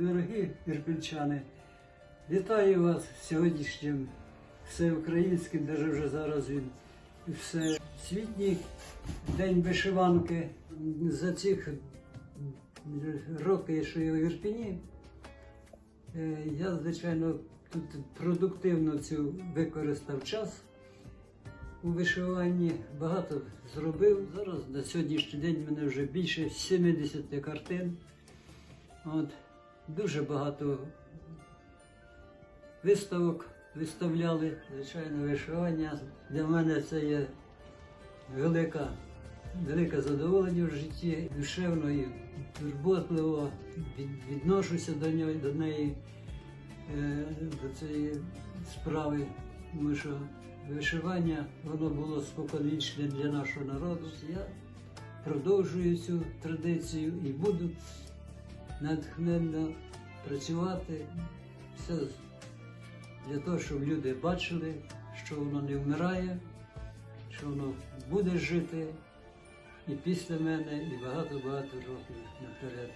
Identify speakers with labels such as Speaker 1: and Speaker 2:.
Speaker 1: Дорогі ірпільчани, вітаю вас сьогоднішнім всеукраїнським, даже вже зараз він всесвітній день вишиванки. За цих роки, що я в Ірпіні, е, я, звичайно, тут продуктивно цю використав час у вишиванні, багато зробив. Зараз на сьогоднішній день в мене вже більше 70 картин. От, дуже багато виставок виставляли, звичайно, вишивання. Для мене це є велика, велике задоволення в житті, душевно і турботливо відношуся до нього, до неї, е, до цієї справи. Тому що вишивання воно було споконвічне для нашого народу. Я продовжую цю традицію і буду натхненно працювати. Все для того, щоб люди бачили, що воно не вмирає, що воно буде жити і після мене, і багато-багато років наперед.